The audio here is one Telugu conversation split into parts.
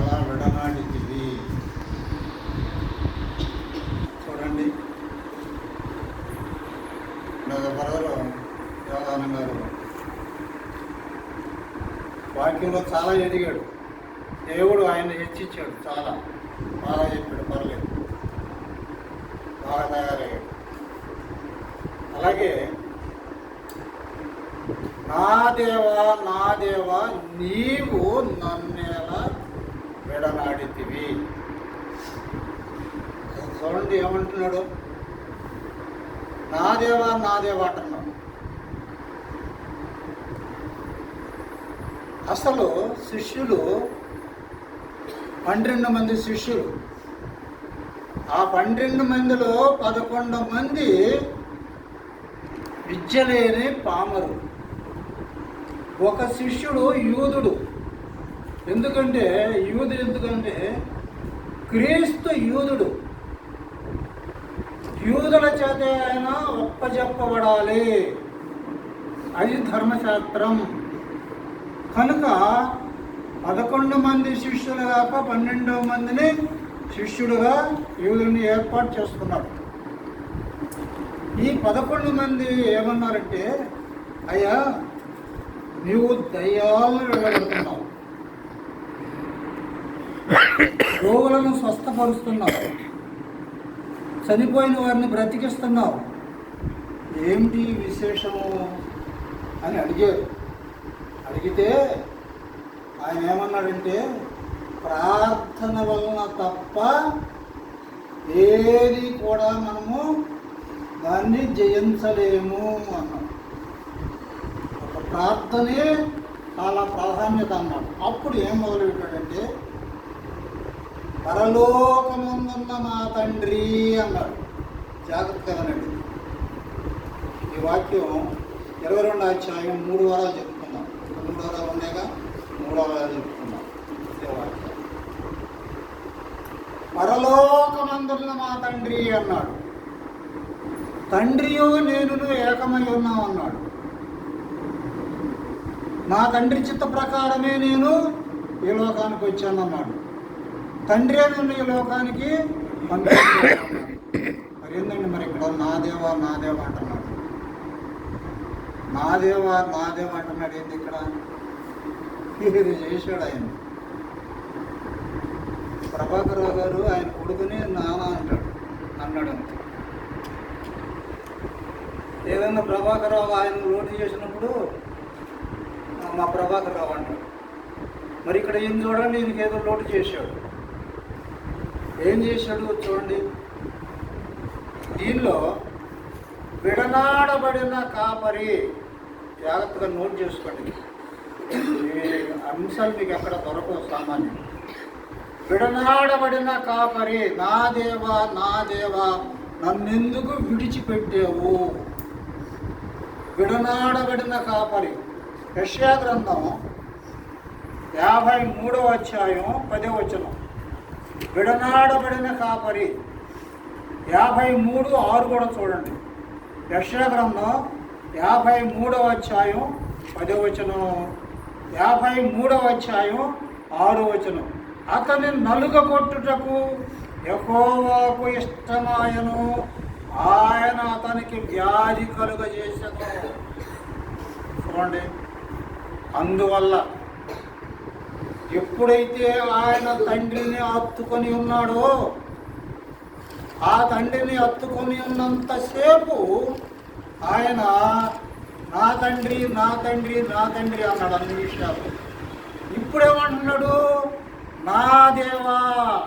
ఎలా విడనాడితివి చూడండి. నా బ్రదరు యోగానంద గారు వాక్యంలో చాలా ఎదిగాడు. దేవుడు ఆయన హెచ్చించాడు చాలా. బాగా చెప్పాడు పర్లేదు. బాగా తయారయ్యాడు. అలాగే నా దేవా నా దేవా నీవు నన్నేలా విడనాడితివి చూడండి ఏమంటున్నాడు? నా దేవా నా దేవా అంటున్నాడు. అసలు శిష్యులు పన్నెండు మంది శిష్యులు. ఆ పన్నెండు మందిలో పదకొండు మంది విద్య లేని పామరు ఒక శిష్యుడు యూదుడు. ఎందుకంటే యూదుడు ఎందుకంటే క్రీస్తు యూదుడు. యూదుల చేత ఆయన ఒప్పజెప్పబడాలి. అది ధర్మశాస్త్రం. కనుక పదకొండు మంది శిష్యులు కాక పన్నెండవ మందిని శిష్యుడుగా యూదుని ఏర్పాటు చేసుకున్నాడు ఈ పదకొండు మంది ఏమన్నారంటే అయ్యా నీవు దయ్యాలను వెళ్ళగలుగుతున్నావు రోగులను స్వస్థపరుస్తున్నావు. చనిపోయిన వారిని బ్రతికిస్తున్నావు. ఏమిటి విశేషము అని అడిగారు. అడిగితే ఆయన ఏమన్నాడంటే ప్రార్థన వలన తప్ప ఏది కూడా మనము దాన్ని జయించలేము అన్నాడు. ఒక ప్రార్థనే చాలా ప్రాధాన్యత అన్నాడు. అప్పుడు ఏం మొదలుపెట్టాడంటే పరలోకముందున్న మా తండ్రి అన్నాడు. జాగ్రత్తగా వినండి. ఈ వాక్యం ఇరవై రెండు అధ్యాయం మూడు వారాలు చెప్పుకుందాం మూడు వారాలు ఉన్నాయిగా? మూడు వారాలు చెప్పుకున్నాం ఇదే వాక్యం. పరలోకమందున్న మా తండ్రి అన్నాడు. తండ్రియు నేను ఏకమై ఉన్నాం అన్నాడు. నా తండ్రి చిత్త ప్రకారమే నేను ఈ లోకానికి వచ్చాను అన్నాడు తండ్రి ఉన్న ఈ లోకానికి మరి ఏందండి మరి ఇక్కడ నా దేవా నా దేవ అంటున్నాడు. నా దేవ నా దేవ అంటున్నాడు ఏంది ఇక్కడ? ఇది చేశాడు ఆయన. ప్రభాకర్ గారు ఆయన కొడుకుని నాన్న అంటాడు. అన్నాడు అంతే. ఏదైనా ప్రభాకర్ రావు ఆయన రోడ్డు చేసినప్పుడు మా ప్రభాకర్ రావు అంటాడు. మరి ఇక్కడ ఏం చూడండి? ఈయనకేదో ఏదో లోటు చేశాడు. ఏం చేశాడు చూడండి. దీనిలో విడనాడబడిన కాపరి జాగ్రత్తగా నోట్ చేసుకోండి. అంశాలు మీకు ఎక్కడ దొరకవు సామాన్యం. విడనాడబడిన కాపరి నా దేవా నా దేవా నన్నెందుకు విడిచిపెట్టావు? విడనాడబడిన కాపరి. యష్యా గ్రంథం యాభై మూడవ అధ్యాయం పదే వచనం. విడనాడబడిన కాపరి. యాభై మూడు ఆరు కూడా చూడండి. యక్ష గ్రంథం యాభై మూడవ అధ్యాయం పదో వచనం. యాభై మూడవ అధ్యాయం ఆరు వచనం. అతని నలుగ కొట్టుటకు ఎకోవాకు ఇష్టమాయను. ఆయన అతనికి వ్యాధి కలుగజేసను. చూడండి. అందువల్ల ఎప్పుడైతే ఆయన తండ్రిని హత్తుకొని ఉన్నాడో ఆ తండ్రిని హత్తుకొని ఉన్నంతసేపు ఆయన నా తండ్రి నా తండ్రి నా తండ్రి అన్నాడు అన్ని విషయాలు. ఇప్పుడేమంటున్నాడు? నా దేవా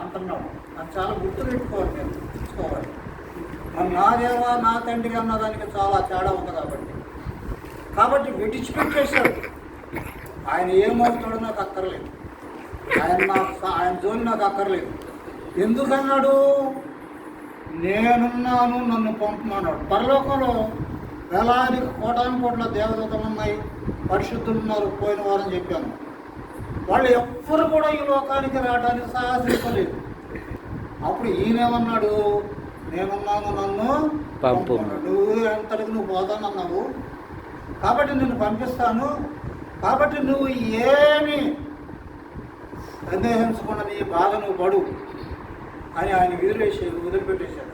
అంటున్నాడు. అది చాలా గుర్తు పెట్టుకోవాలి నేను తెలుసుకోవాలి. నా దేవా నా తండ్రి అన్నదానికి చాలా తేడా ఉంది కాబట్టి. కాబట్టి విడిచిపెట్టేశాడు. ఆయన ఏమవుతాడో నాకు అక్కర్లేదు. ఆయన నాకు ఆయన జోలి నాకు అక్కర్లేదు. ఎందుకన్నాడు? నేనున్నాను నన్ను పంపమన్నాడు. పరలోకంలో వేలాది కోటాను కోట్ల దేవదూతలు ఉన్నాయి పరిశుద్ధులు ఉన్నారు పోయిన వారం చెప్పాను. వాళ్ళు ఎవ్వరు కూడా ఈ లోకానికి రావడానికి సాహసించలేదు. అప్పుడు ఈయనేమన్నాడు? నేనున్నాను నన్ను పంపు. నువ్వు ఎంతటికి నువ్వు పోతానన్నావు కాబట్టి నిన్ను పంపిస్తాను. కాబట్టి నువ్వు ఏమి సందేహించకుండా నీ బాధ నువ్వు పడు అని ఆయన విదిలేసి వదిలిపెట్టేశాడు.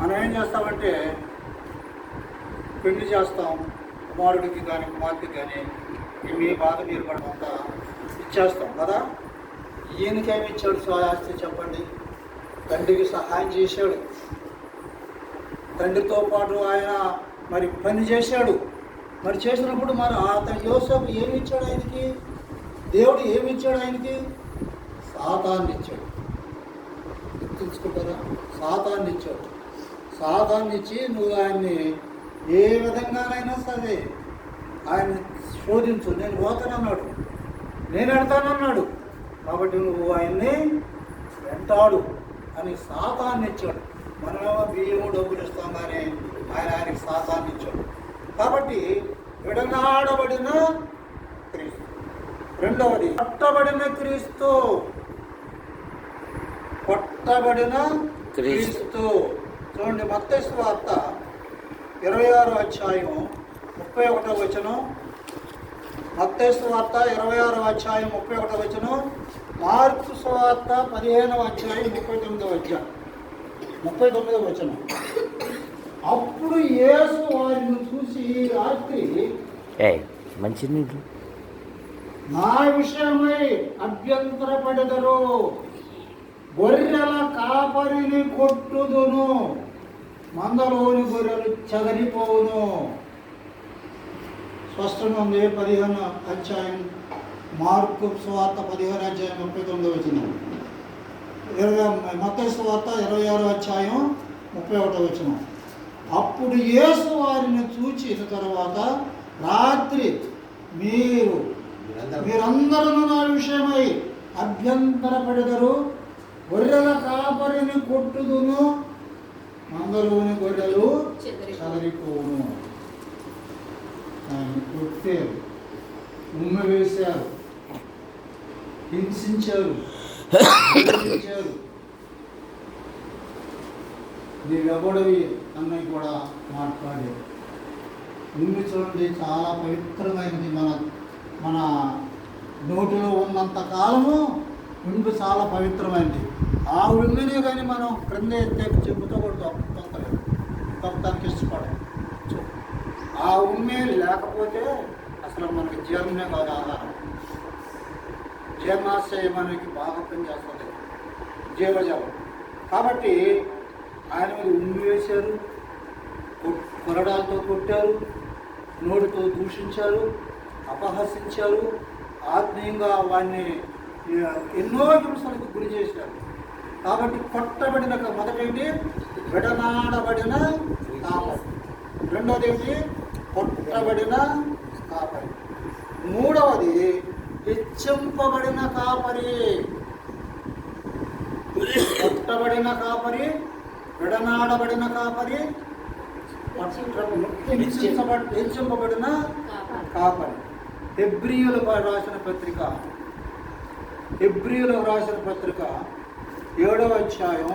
మనం ఏం చేస్తామంటే పెళ్ళి చేస్తాం కుమారుడికి కానీ కుమార్తెకి కానీ మీ బాధ మీరు పడమంతా ఇచ్చేస్తాం కదా? ఈయనకేమి ఇచ్చాడు స్వయాస్తి చెప్పండి? తండ్రికి సహాయం చేశాడు. తండ్రితో పాటు ఆయన మరి పని చేశాడు. మరి చేసినప్పుడు మరి అతని యోసేపు ఏమి ఇచ్చాడు ఆయనకి? దేవుడు ఏమి ఇచ్చాడు ఆయనకి? సాతాన్ని ఇచ్చాడు తెలుసుకుంటారా సాతాన్ని ఇచ్చాడు సాతాన్ని ఇచ్చి నువ్వు ఆయన్ని ఏ విధంగానైనా సరే ఆయన్ని శోధించు. నేను పోతానన్నాడు. నేను వెళ్తానన్నాడు కాబట్టి నువ్వు ఆయన్ని వెంటాడు అని సాతాన్ని ఇచ్చాడు మనమేమో బియ్యము డబ్బులు ఇస్తాం కానీ ఆయన ఆయనకి సాతాన్ని ఇచ్చాడు కాబట్టి విడనాడబడిన రెండవది పట్టబడిన క్రీస్తు. పట్టబడిన క్రీస్తు. చూడండి మత్తయి వార్త ఇరవై ఆరో అధ్యాయం ముప్పై ఒకటో వచనం. మత్తయి వార్త ఇరవై ఆరో అధ్యాయం ముప్పై ఒకటో వచనం. మార్కు సువార్త పదిహేనవ అధ్యాయం ముప్పై తొమ్మిదవ అధ్యాయం. ముప్పై తొమ్మిదవ వచనం. అప్పుడు యేసు వారిని చూసి రాత్రి ఏ మంచి నీళ్ళు నా విషయమై అభ్యంతరపడదరు. గొర్రెల కాపరిని కొట్టుదును. మందలోని గొర్రెలు చదరిపోవును. స్పష్టంగా ఉంది పదిహేను అధ్యాయం మార్కు స్వార్త పదిహేను అధ్యాయం ముప్పై తొమ్మిది వచ్చిన ఇరవై మొత్తం స్వార్త ఇరవై ఆరో అధ్యాయం ముప్పై ఒకటో వచ్చిన అప్పుడు యేసు వారిని చూచిన తర్వాత రాత్రి మీరు మీరందరూ నా విషయమై అభ్యంతరపడదరు. గొర్రెల కాపరిని కొట్టుదును. మందలోని గొర్రెలు చదరిపోవును. ఆయన కొట్టారు. ఉమ్మ వేశారు. హింసించారు. హింసించారు. నీవెవడవి అన్నయ్య కూడా మాట్లాడారు. ఉమ్మి చూడండి చాలా పవిత్రమైనది మన మన నోటిలో ఉన్నంత కాలము విండు చాలా పవిత్రమైనది ఆ ఉమ్మిని కానీ మనం క్రింద ఎత్తే చెప్పుతో కూడా తొక్కలేదు తొక్కడానికి ఇష్టపడం ఆ ఉమ్మి లేకపోతే అసలు మనకి జీర్ణమే కాదు ఆహారం జీర్ణాశయం మనకి బాగా పనిచేస్తుంది జీవజలం. కాబట్టి ఆయన మీద ఉమ్మి వేశారు. కొరడాలతో కొట్టారు. నోటితో దూషించారు. అపహసించారు. ఆత్మీయంగా వాడిని ఎన్నో హింసలకు గురి చేశారు. కాబట్టి కొట్టబడిన మొదటేంటి విడనాడబడిన కాపరి. రెండవది ఏంటి కొట్టబడిన కాపరి. మూడవది హెచ్చింపబడిన కాపరి. కొట్టబడిన కాపరి విడనాడబడిన కాపరి హెచ్చింపబడిన కాపరి. హెబ్రియులకు రాసిన పత్రిక. హెబ్రియులకు రాసిన పత్రిక ఏడవ అధ్యాయం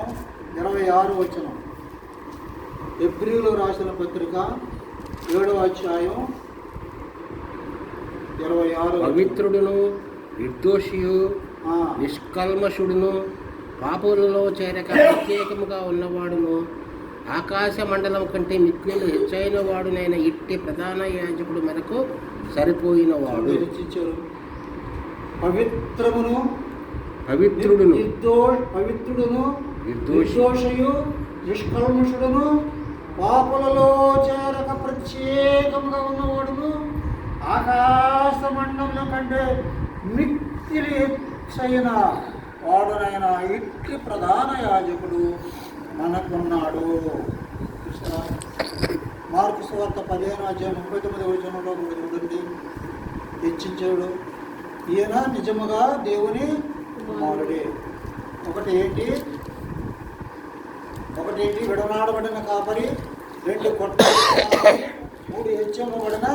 ఇరవై ఆరు వచనం. హెబ్రియులు రాసిన పత్రిక ఏడవ అధ్యాయం ఇరవై ఆరు పవిత్రుడును నిర్దోషియు నిష్కల్మషుడును పాపులలో చేరక ప్రత్యేకముగా ఉన్నవాడును. ఆకాశ మండలం కంటే మిక్కిలి హెచ్చైన వాడునైన ఇట్టి ప్రధాన యాజకుడు మనకు సరిపోయినవాడు హెచ్చించారు పవిత్రమును పవిత్రుడును పవిత్రుడును నిర్దోషి. నిర్దోషయు నిష్కల్మషుడును పాపులలో చేరక ప్రత్యేకంగా ఉన్నవాడును ఆకాశ మండలం కంటే మిక్కిలి హెచ్చైన వాడునైన ఇట్టి ప్రధాన యాజకుడు మనకున్నాడు చూసారా? మార్పు సువార్త పదిహేను అధ్యాయం ముప్పై తొమ్మిది వచనంలో మీరు చూడండి హెచ్చించాడు. ఈయన నిజముగా దేవుని కుమారుడే. ఒకటి ఏంటి ఒకటి ఏంటి విడనాడబడిన కాపరి రెండు కొట్ట మూడు హెచ్చింపబడిన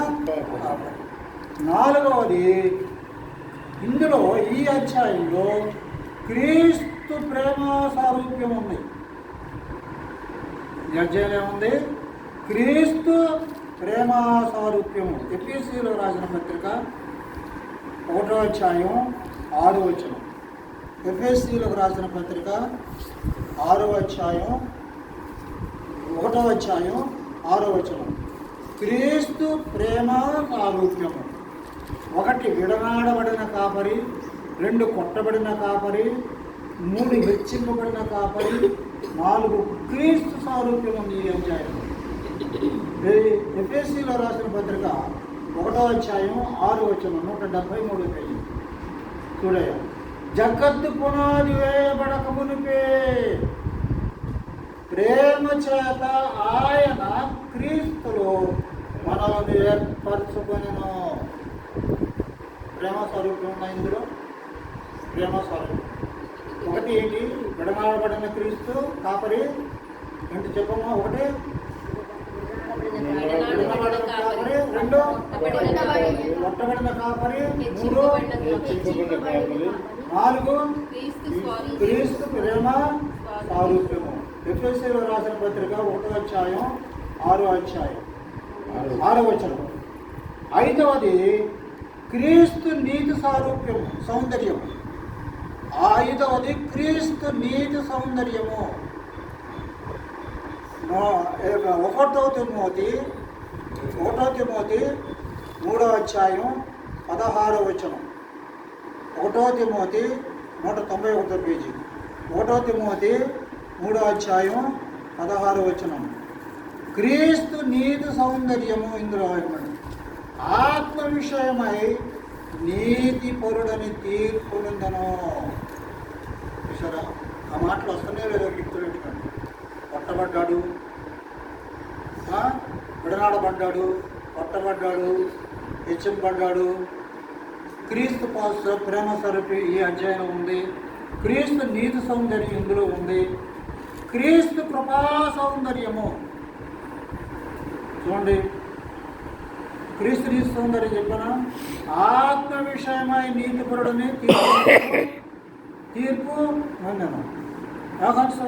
కాపరి. నాలుగవది ఇందులో ఈ అధ్యాయంలో క్రీస్తు ప్రేమ సారూప్యం ఉంది. ఈ అధ్యాయం ఏముంది? క్రీస్తు ప్రేమ సారూప్యము ఎపిసిలో రాసిన పత్రిక ఒకటో అధ్యాయం ఆరో వచనం. ఎఫ్ఎస్సీలకు రాసిన పత్రిక ఆరో అధ్యాయం ఒకటో అధ్యాయం ఆరో వచనం. క్రీస్తు ప్రేమ సారూప్యము ఒకటి విడనాడబడిన కాపరి రెండు కొట్టబడిన కాపరి మూడు హెచ్చింపబడిన కాపరి నాలుగు క్రీస్తు సారూప్యం ఈ అధ్యాయం ఎఫ్ఎస్సిలో రాసిన పత్రిక ఒకటో అధ్యాయం ఆరు వచ్చిన నూట డెబ్బై మూడు పేజీ. చూడయ్య జగత్తు పునాది వేయబడక మునిపే. ప్రేమ చేత ఆయన క్రీస్తులో మనల్ని ఏర్పరచుకొనిను. ప్రేమ స్వరూపం ఇందులో? ప్రేమ స్వరూపం. ఒకటి ఏంటి? విడమాడబడిన క్రీస్తు కాపరి. ఏంటి చెప్పమ్మా ఒకటి. రెండు కొట్టబడిన కాపరి మూడు నాలుగు క్రీస్తు ప్రేమ సారూప్యము ఎఫ్ఎస్సీలో రాసిన పత్రిక ఒకటో అధ్యాయం ఆరో అధ్యాయం ఆరో వచనం ఐదవది క్రీస్తు నీతి సారూప్యము సౌందర్యము. ఐదవది క్రీస్తు నీతి సౌందర్యము. ఒకటో తిమోతి ఒకటో తిమోతి మూడో అధ్యాయం పదహారో వచనం. ఒకటో తిమోతి నూట తొంభై ఒకటో పేజీ. ఒకటో తిమోతి మూడో అధ్యాయం పదహారో వచనం. క్రీస్తు నీతి సౌందర్యము ఇందులో ఆత్మ విషయమై నీతి పరుడని తీర్పునిందను. చూసారా ఆ మాటలు వస్తూనే లేదో గుర్తుపెట్టుకోండి. కొట్టబడ్డాడు ఆ? విడనాడబడ్డాడు కొట్టబడ్డాడు హెచ్చింపడ్డాడు క్రీస్తు పాస్ ప్రేమ సరపి ఈ అధ్యాయం ఉంది. క్రీస్తు నీతి సౌందర్యం ఇందులో ఉంది. క్రీస్తు కృపా సౌందర్యము. చూడండి. క్రీస్తు నీతి సౌందర్యం చెప్పిన? ఆత్మ విషయమై నీతిపరుడని తీర్పు తీర్పు పొందాను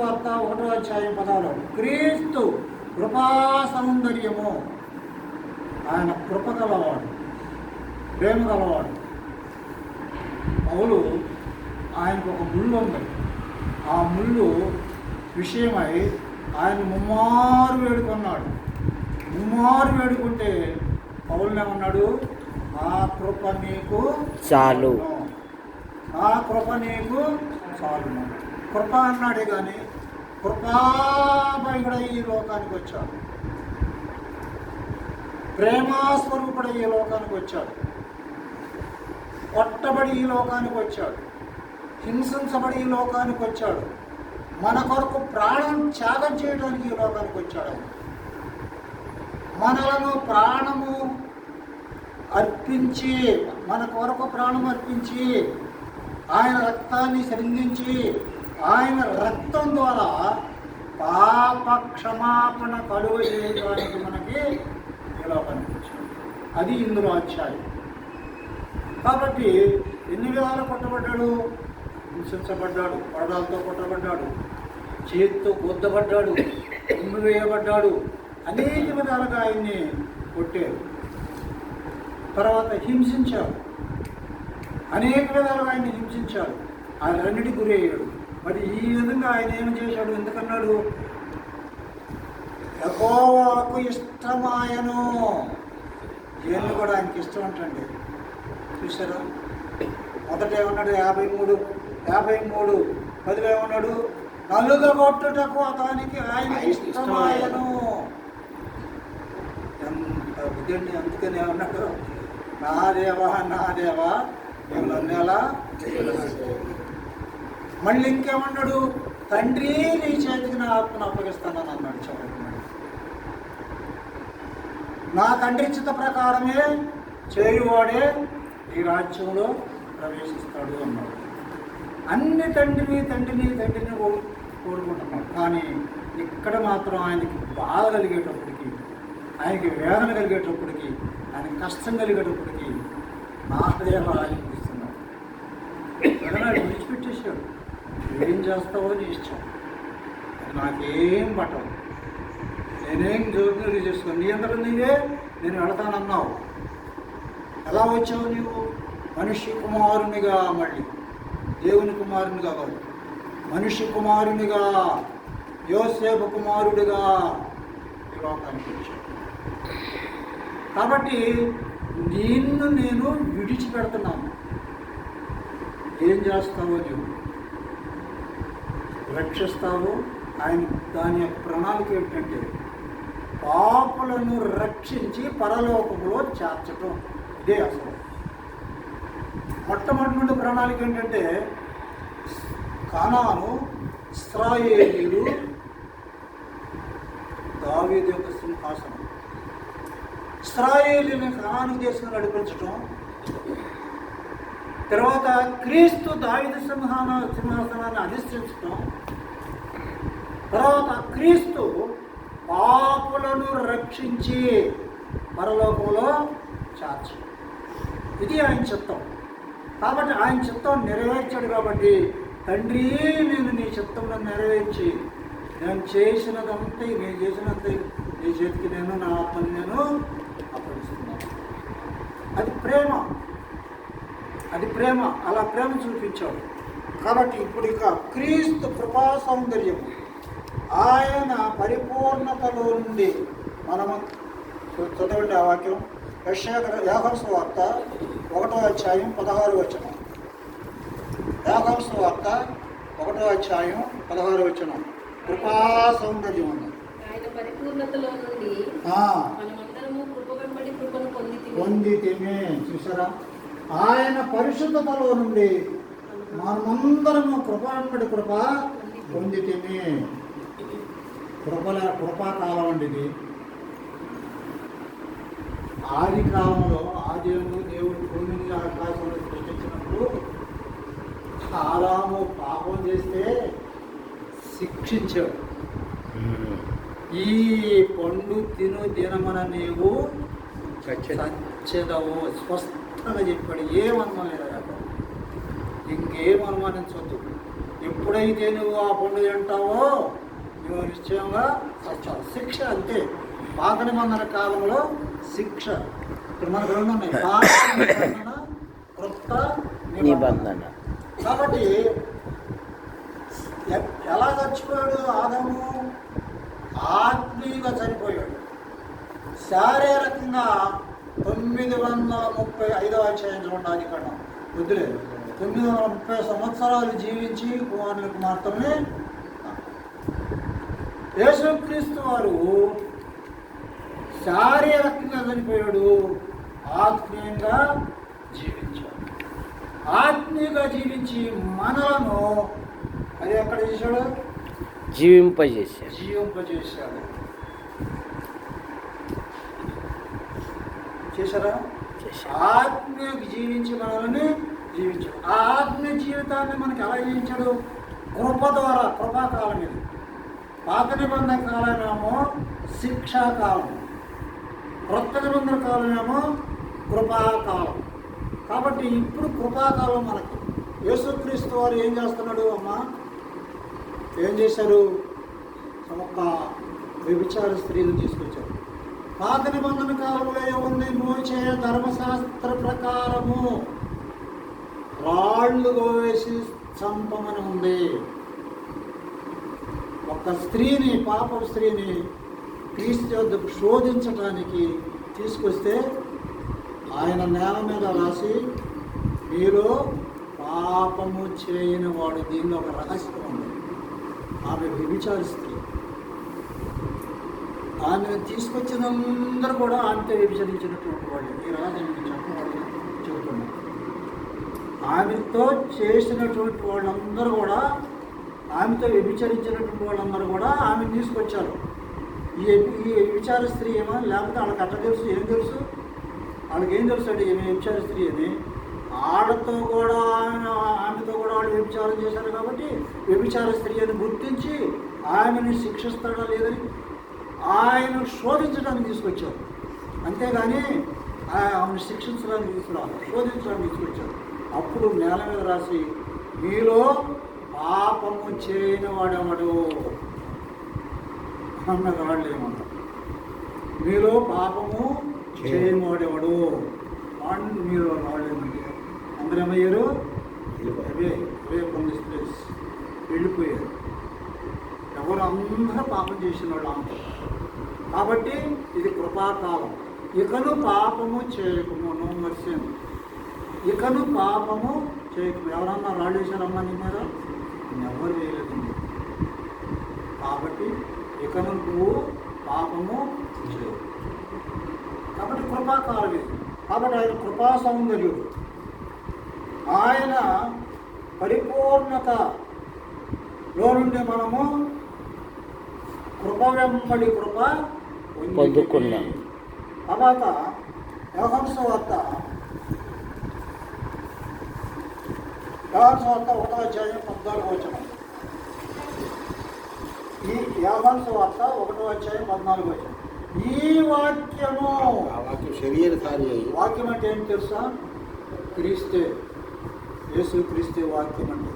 వార్త ఒకటో అధ్యాయం పదాలు క్రీస్తు కృపా సౌందర్యము ఆయన కృప గలవాడు ప్రేమ గలవాడు. పౌలు ఆయనకు ఒక ముళ్ళు ఉంది. ఆ ముళ్ళు విషయమై ఆయన ముమ్మారు వేడుకున్నాడు. ముమ్మారు వేడుకుంటే పౌలు ఏమన్నాడు? ఆ కృప నీకు చాలు. ఆ కృప నీకు చాలు కృప అన్నాడే కానీ కృపాభయుడ ఈ లోకానికి వచ్చాడు. ప్రేమాస్వరూపుడ ఈ లోకానికి వచ్చాడు. కొట్టబడి ఈ లోకానికి వచ్చాడు. హింసించబడి ఈ లోకానికి వచ్చాడు. మన కొరకు ప్రాణం త్యాగం చేయడానికి ఈ లోకానికి వచ్చాడు ఆయన. మనలను ప్రాణము అర్పించి మన కొరకు ప్రాణం అర్పించి ఆయన రక్తాన్ని శ్రమించి ఆయన రక్తం ద్వారా పాప క్షమాపణ కలువ చేయడానికి మనకి ఈ కనిపించింది అది ఇందులో అధ్యాయం కాబట్టి ఎన్ని విధాలు కొట్టబడ్డాడు? హింసించబడ్డాడు పరదాలతో కొట్టబడ్డాడు చేతితో గుద్దబడ్డాడు ఉమ్మి వేయబడ్డాడు అనేక విధాలుగా ఆయన్ని కొట్టారు. తర్వాత హింసించారు. అనేక విధాలుగా ఆయన్ని హింసించారు. ఆయన రెండింటి గురి అయ్యాడు మరి ఈ విధంగా ఆయన ఏం చేశాడు? ఎందుకన్నాడు? యెహోవాకు ఇష్టమాయను. ఏళ్ళు కూడా ఆయనకి ఇష్టం అంటండి. చూసారా మొదట ఏమన్నాడు? యాభై మూడు యాభై మూడు. పదిలో ఏమన్నాడు? నలుగగొట్టుటకు అతనికి ఆయన ఇష్టమాయను. ఎంత విధండి అందుకని ఏమన్నాడు? నా దేవా నా దేవా నన్ను ఎలా మళ్ళీ ఇంకేమన్నాడు? తండ్రి నీ చేతికి నా ఆత్మను అప్పగిస్తానని అన్నాడు చూడండి నా తండ్రి చిత్త ప్రకారమే చేయువాడే ఈ రాజ్యంలో ప్రవేశిస్తాడు అన్నాడు. అన్ని తండ్రిని తండ్రిని తండ్రిని కోరుకుంటున్నాడు. కానీ ఇక్కడ మాత్రం ఆయనకి బాధ కలిగేటప్పటికి ఆయనకి వేదన కలిగేటప్పటికి ఆయనకి కష్టం కలిగేటప్పటికి నా దేవాలయం ఏం చేస్తావో నీ ఇష్టం. నాకేం పట్టదు. నేనేం జోక్యం చేసుకోను. నీ అందరూ నీవే నేను వెళతానన్నావు. ఎలా వచ్చావు నీవు? మనిషి కుమారునిగా మళ్ళీ. దేవుని కుమారునిగా కాదు. మనిషి కుమారునిగా యోసేపు కుమారుడిగా ఈ లోకానికి వచ్చాడు కాబట్టి నిన్ను నేను విడిచిపెడుతున్నాను. ఏం చేస్తావో నీవు? రక్షిస్తావు ఆయన దాని యొక్క ప్రణాళిక ఏంటంటే పాపులను రక్షించి పరలోకంలో చేర్చటం. ఇదే అసలు. మొట్టమొదటి ప్రణాళిక ఏంటంటే కానాను ఇస్రాయేలీలు దావీదు యొక్క సింహాసనం. ఇస్రాయేలీని కానాను దేశంలో నడిపించటం. తర్వాత క్రీస్తు దావిద సింహాన సింహాసనాన్ని అధిష్ఠించటం. తర్వాత క్రీస్తు పాపులను రక్షించి పరలోకంలో చార్చి ఇది ఆయన చిత్తం. కాబట్టి ఆయన చిత్తం నెరవేర్చాడు కాబట్టి తండ్రి నేను నీ చిత్తంలో నెరవేర్చి నేను చేసినదంతా నేను చేసినంత నీ చేతికి నేను నా ఆత్మని నేను అప్పగిస్తున్నాను. అది ప్రేమ. అది ప్రేమ అలా ప్రేమ చూపించాడు. కాబట్టి ఇప్పుడు ఇక క్రీస్తు కృపా సౌందర్యం ఆయన పరిపూర్ణతలో నుండి మనము చదవండి ఆ వాక్యం. యాహంస వార్త ఒకటో అధ్యాయం పదహారు వచనం. యాహంస వార్త ఒకటో అధ్యాయం పదహారు వచనం. కృపా సౌందర్యం ఉంది. పొందితిమే. చూసారా ఆయన పరిశుద్ధతలో నుండి మనమందరము కృప వెంబడి కృప పొందితిమే కృపల కృపాకాలం అండి ఇది ఆది కాలంలో ఆదిలో దేవుడు భూమిని ఆకాశంలో సృష్టించినప్పుడు ఆదాము పాపం చేస్తే శిక్షించాడు. ఈ పండు తిను తినమన నీవు సత్యదవు స్పష్టంగా చెప్పాడు ఏమనుమానం లేదు అక్కడ. ఇంకేం అనుమానించవద్దు ఎప్పుడైతే నువ్వు ఆ పండు తింటావో నువ్వు నిశ్చయంగా సత్యం శిక్ష అంతే. పాత నిబంధన కాలంలో శిక్ష. ఇప్పుడు మనకు రెండు ఉన్నాయి. పాత నిబంధన క్రొత్త నిబంధన. నిబంధన. కాబట్టి ఎలా చచ్చిపోయాడు ఆదము? ఆత్మీయంగా చనిపోయాడు. శారీరకంగా తొమ్మిది వందల ముప్పై ఐదో అధ్యాయం చూడండి ఆది కన్నా వద్దులే. తొమ్మిది వందల ముప్పై సంవత్సరాలు జీవించి కుమారులకు మాత్రమే యేసుక్రీస్తు వారు శారీరకంగా చనిపోయాడు. ఆత్మీయంగా జీవించాడు. ఆత్మీయంగా జీవించి మనలను అది ఎక్కడ చేశాడు? జీవింపజేశారు జీవింపజేశాడు. చేశారా? చేశారు. ఆత్మీయ జీవించి మనల్ని జీవించాడు. ఆ ఆత్మీయ జీవితాన్ని మనకి ఎలా జీవించాడు? కృప ద్వారా కృపాకాలం ఇది. పాత నిబంధన కాలమేమో శిక్షాకాలం క్రొత్త నిబంధన కాలమేమో కృపాకాలం కాబట్టి ఇప్పుడు కృపాకాలం మనకి. యేసుక్రీస్తు వారు ఏం చేస్తున్నాడు అమ్మా? ఏం చేశారు? ఒక వ్యభిచార స్త్రీని తీసుకొచ్చారు. పాత నిబంధన కాలంలో ఏముంది? మోచే ధర్మశాస్త్ర ప్రకారము. రాళ్ళు వేసి చంపమని ఉంది. ఒక స్త్రీని పాప స్త్రీని క్రీస్తు వద్దకు శోధించటానికి తీసుకొస్తే ఆయన నేల మీద రాసి మీలో పాపము చేయని వాడు దీనిలో ఒక రహస్యం ఉంది. ఆమె వ్యభిచార స్త్రీ ఆమె తీసుకొచ్చినందరూ కూడా ఆమెతో వ్యభిచరించినటువంటి వాళ్ళు. ఈ రాజు నేను చెప్పవాళ్ళు చెబుతున్నారు ఆమెతో చేసినటువంటి వాళ్ళందరూ కూడా ఆమెతో వ్యభిచరించినటువంటి వాళ్ళందరూ కూడా ఆమెను తీసుకొచ్చారు. ఈ ఈ వ్యభిచార స్త్రీ ఏమో లేకపోతే వాళ్ళకి అట్లా తెలుసు ఏం తెలుసు? వాళ్ళకి ఏం తెలుసు అండి ఏమి వ్యభిచార స్త్రీ అని. ఆడతో కూడా ఆమె ఆమెతో కూడా వాళ్ళు వ్యభిచారం చేశారు కాబట్టి వ్యభిచార స్త్రీ అని గుర్తించి ఆమెను శిక్షిస్తాడా లేదని ఆయన శోధించడానికి తీసుకొచ్చారు. అంతేగాని ఆమెను శిక్షించడానికి తీసుకురా శోధించడానికి తీసుకొచ్చారు. అప్పుడు నేల మీద రాసి మీలో పాపము చేయని వాడెవడు అన్న రాళ్ళు ఏమన్నా మీలో పాపము చేయని వాడెవడు వాడిని మీరు రాళ్ళు ఏమంటే అందరూ ఏమయ్యారు? అవే అవే వెళ్ళిపోయారు. ఎవరందరూ పాపం చేసిన వాళ్ళు అంతా కాబట్టి ఇది కృపాకాలం ఇకను పాపము చేయకము నో మర్సి ఇకను పాపము చేయకము ఎవరన్నా రాళ్ళు వేశారమ్మా నీ మీద? ఎవరు వేయలేదండి కాబట్టి ఇకను నువ్వు పాపము చేయవు. కాబట్టి కృపాకాలం ఇది. కాబట్టి ఆయన కృపా సౌందర్యుడు. ఆయన పరిపూర్ణతలో నుండి మనము కృప వెంబడి కృప. పొందుకున్నాం. తర్వాత యోహంస వార్త. యోహంస వార్త ఒకటో అధ్యాయం పద్నాలుగు వచనం. ఈ యోహంస వార్త ఒకటో అధ్యాయం పద్నాలుగు వచనం. ఈ వాక్యము వాక్యం అంటే ఏంటి తెలుసా? క్రీస్తే. యేసు క్రీస్తే వాక్యం అంటే.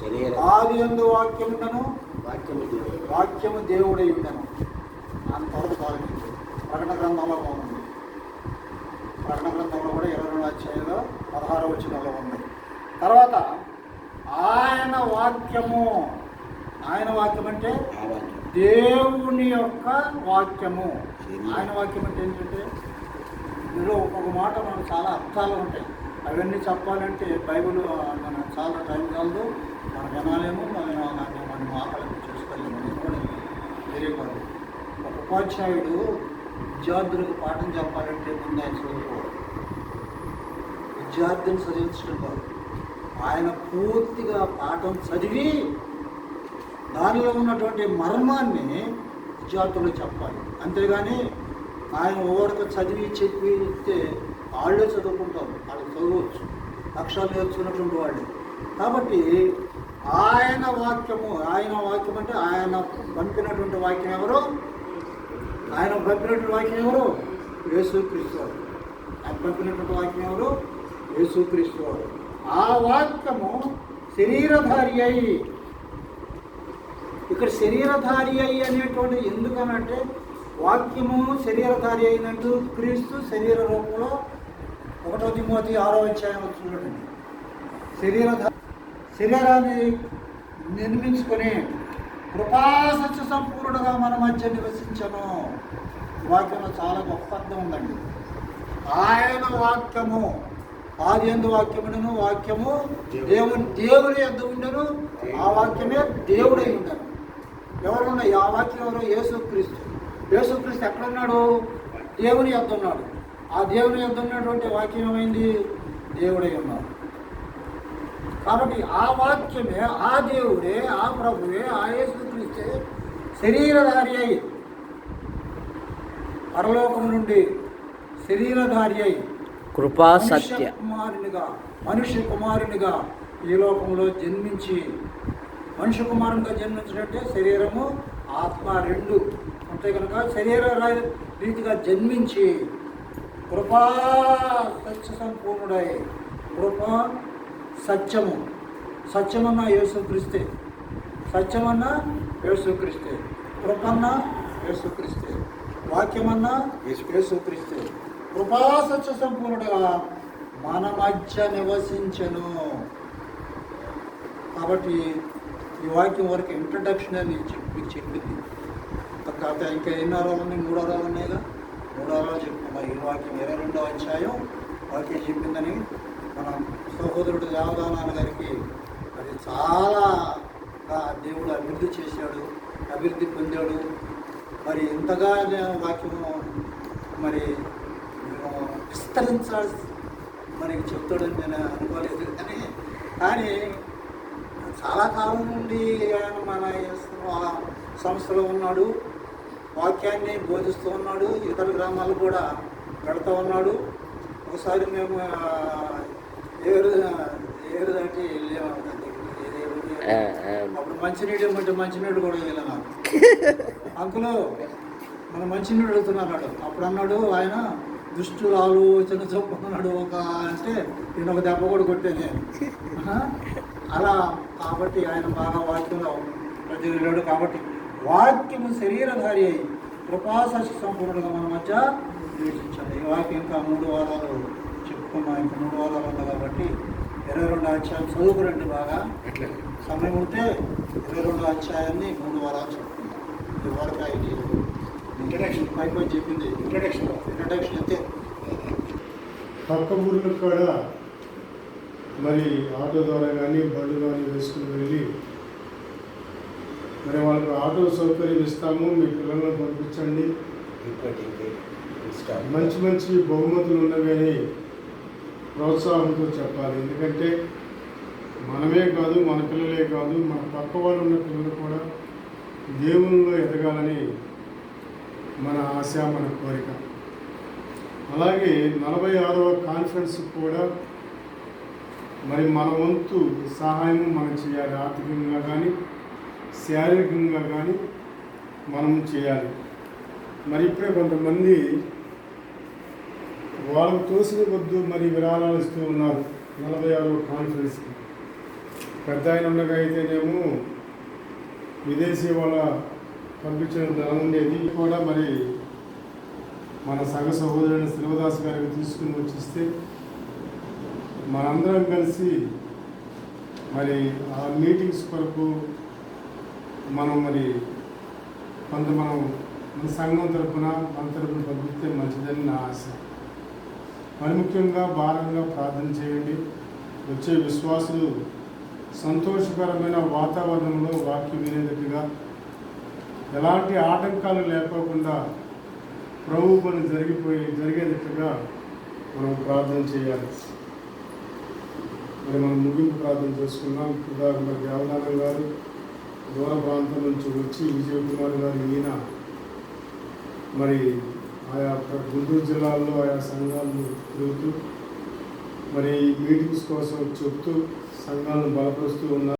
శరీర. ఆది ఎందు వాక్యం ఉండను వాక్యము దేవుడు. వాక్యము దేవుడై ఉండను అంతవరకు ఆలోచించు ప్రకటన గ్రంథంలో ఉంది. ప్రకటన గ్రంథంలో కూడా ఇరవై రెండు అధ్యాయంలో పదహారు వచనంలో ఉంది. తర్వాత ఆయన వాక్యము. ఆయన వాక్యం అంటే దేవుని యొక్క వాక్యము. ఆయన వాక్యం అంటే ఏంటంటే ఇందులో ఒక్కొక్క మాట మనకు చాలా అర్థాలు ఉంటాయి. అవన్నీ చెప్పాలంటే బైబిల్ ఆ, మన చాలా టైం కాదు మన వినాలేమో మనం మనం ఆకలి కూడా వేరే ఒక ఉపాధ్యాయుడు విద్యార్థులకు పాఠం చెప్పాలంటే ముందు ఆయన చదువుకోవాలి. విద్యార్థిని చదివించడం కాదు. ఆయన పూర్తిగా పాఠం చదివి దానిలో ఉన్నటువంటి మర్మాన్ని విద్యార్థులకు చెప్పాలి. అంతేగాని ఆయన ఓడక చదివి చెప్పి ఇస్తే వాళ్ళే చదువుకుంటారు. వాళ్ళు చదవచ్చు అక్షరాలు నేర్చుకున్నటువంటి వాళ్ళు. కాబట్టి ఆయన వాక్యము ఆయన వాక్యం అంటే ఆయన పంపినటువంటి వాక్యం ఎవరు? ఆయన పంపినటువంటి వాక్యం ఎవరు? యేసుక్రీస్తు వారు ఆయన పంపినటువంటి వాక్యం ఎవరు? యేసుక్రీస్తు వారు ఆ వాక్యము శరీరధారి అయి ఇక్కడ శరీరధారి అయి అనేటువంటి ఎందుకనంటే వాక్యము శరీరధారి అయినట్టు క్రీస్తు శరీర రూపంలో ఒకటో తిమోతి ఆరో అధ్యాయం వచ్చినటువంటి శరీరధారి శరీరాన్ని నిర్మించుకొని కృపాసత్య సంపూర్ణుడుగా మన మధ్య నివసించను. వాక్యంలో చాలా గొప్ప అర్థం ఉందండి. ఆయన వాక్యము ఆది ఎందు వాక్యమును వాక్యము దేవుని. దేవుని యొద్ద ఉండను ఆ వాక్యమే దేవుడై ఉండను ఎవరున్నా ఆ వాక్యం ఎవరు? యేసుక్రీస్తు. యేసుక్రీస్తు ఎక్కడ ఉన్నాడు దేవుని యొద్ద ఉన్నాడు. ఆ దేవుని యొద్ద ఉన్నటువంటి వాక్యం ఏమైంది? దేవుడై ఉన్నాడు. కాబట్టి ఆ వాక్యమే ఆ దేవుడే ఆ ప్రభువే ఆ యేసుక్రీస్తే శరీరధారి అయి పరలోకం నుండి శరీరధారి అయి కృపా సత్య. కుమారునిగా మనుష్య కుమారునిగా ఈ లోకంలో జన్మించి మనుష్య కుమారునిగా జన్మించినట్టే శరీరము ఆత్మ రెండు. అంతే కనుక శరీర రీతిగా జన్మించి కృపా సత్య సంపూర్ణుడై కృప సత్యము. సత్యమన్న యేసుక్రీస్తే. సత్యమన్న యేసుక్రీస్తే. కృపన్న యేసుక్రీస్తే. వాక్యమన్న యేసుక్రీస్తే. కృపా సత్య సంపూర్ణుడుగా మన మధ్య నివసించను. కాబట్టి ఈ వాక్యం వరకు ఇంట్రడక్షన్ అని చెప్పి మీకు చెప్పింది. తర్వాత ఇంకా ఎన్ని వారాలు ఉన్నాయి? మూడు వారాలు ఉన్నాయిగా? మూడు వారాలు చెప్పుకున్నాం ఈ వాక్యం ఇరవై రెండో అధ్యాయం. వాక్యం చెప్పిందని మన సహోదరుడు దేవదానాన్న గారికి అది చాలా దేవుడు అభివృద్ధి చేశాడు అభివృద్ధి పొందాడు. మరి ఇంతగా వాక్యము మరి ఆ, విస్తరించాల్సి మనకి చెప్తాడని నేను అనుకోలేదు. కానీ కానీ చాలా కాలం నుండి ఆయన మన ఆ సంస్థలో ఉన్నాడు వాక్యాన్ని బోధిస్తూ ఉన్నాడు ఇతర గ్రామాలు కూడా పెడతా ఉన్నాడు. ఒకసారి మేము అప్పుడు మంచినీళ్ళు ఇవ్వమంటే మంచినీళ్ళు కూడా వెళ్ళాను అంకులు మన మంచినీళ్ళు అడుగుతున్నాడు అప్పుడు అన్నాడు ఆయన దుష్టులు ఆలోచన చొప్పుకున్నాడు ఒక అంటే నేను ఒక దెబ్బ కూడా కొట్టాను? అలా కాబట్టి ఆయన బాగా వాక్యంలో ప్రజలు కాబట్టి వాక్యము శరీరధారి అయి కృపాశక్తి సంపూర్ణంగా మన మధ్య నివసించాలి ఈ వాక్యం ఇంకా మూడు వారాలు చెప్పుకున్నాం ఇంకా మూడు వారాలు ఉంది కాబట్టి ఇరవై రెండు అధ్యాయం చదువుకురండి బాగా. సమయం ఉంటే ఇరవై రెండు అధ్యాయాన్ని మూడు వారాలు చదువుకుందాం ఇదివరకు ఐదు. ఇంట్రడక్షన్ పై పై చెప్పింది. ఇంట్రడక్షన్ ఇంట్రడక్షన్ అంతే. పక్క ఊర్లకు కూడా మరి ఆటో ద్వారా కానీ బండ్లు కానీ వేసుకుని వెళ్ళి మరి వాళ్ళకి ఆటో సౌకర్యం ఇస్తాము మీ పిల్లలను పంపించండి. మంచి మంచి బహుమతులు ఉన్నవి అని ప్రోత్సాహంతో చెప్పాలి. ఎందుకంటే మనమే కాదు మన పిల్లలే కాదు మన పక్క వాళ్ళు ఉన్న పిల్లలు కూడా దేవునిలో ఎదగాలని మన ఆశ మన కోరిక. అలాగే నలభై ఆరవ కాన్ఫరెన్స్ కూడా మరి మన వంతు సహాయం మనం చేయాలి. ఆర్థికంగా కానీ శారీరకంగా కానీ మనం చేయాలి. మరి ఇప్పుడే కొంతమంది వాళ్ళకు తోసిన కొద్దు మరి విరాళాలు ఇస్తూ ఉన్నారు. నలభై ఆరో కాన్ఫరెన్స్కి పెద్ద ఆయన ఉండగా అయితేనేమో విదేశీ వాళ్ళ పంపించిన ధనం ఉండేది. కూడా మరి మన సగ సహోదరుని శ్రీవదాస్ గారికి తీసుకుని వచ్చిస్తే మనందరం కలిసి మరి ఆ మీటింగ్స్ కొరకు మనం మరి కొంత మనం మన సంఘం తరఫున మన తరఫున పంపిస్తే మంచిదని నా ఆశ. మరి ముఖ్యంగా భారంగా ప్రార్థన చేయండి. వచ్చే విశ్వాసులు సంతోషకరమైన వాతావరణంలో వాక్యం వినేటట్టుగా ఎలాంటి ఆటంకాలు లేకోకుండా ప్రభు పని జరిగిపోయి జరిగేటట్టుగా మనం ప్రార్థన చేయాలి. మరి మనం ముగింపు ప్రార్థన చేసుకున్నాం ఉదాహరణ మరి దేవనాథం గారు దూర ప్రాంతం నుంచి వచ్చి విజయకుమార్ గారు ఈయన మరి ఆయా ప్ర- గుంటూరు జిల్లాల్లో ఆయా సంఘాలను తిరుగుతూ మరి మీటింగ్స్ కోసం చెప్తూ సంఘాలను బలపరుస్తూ ఉన్నారు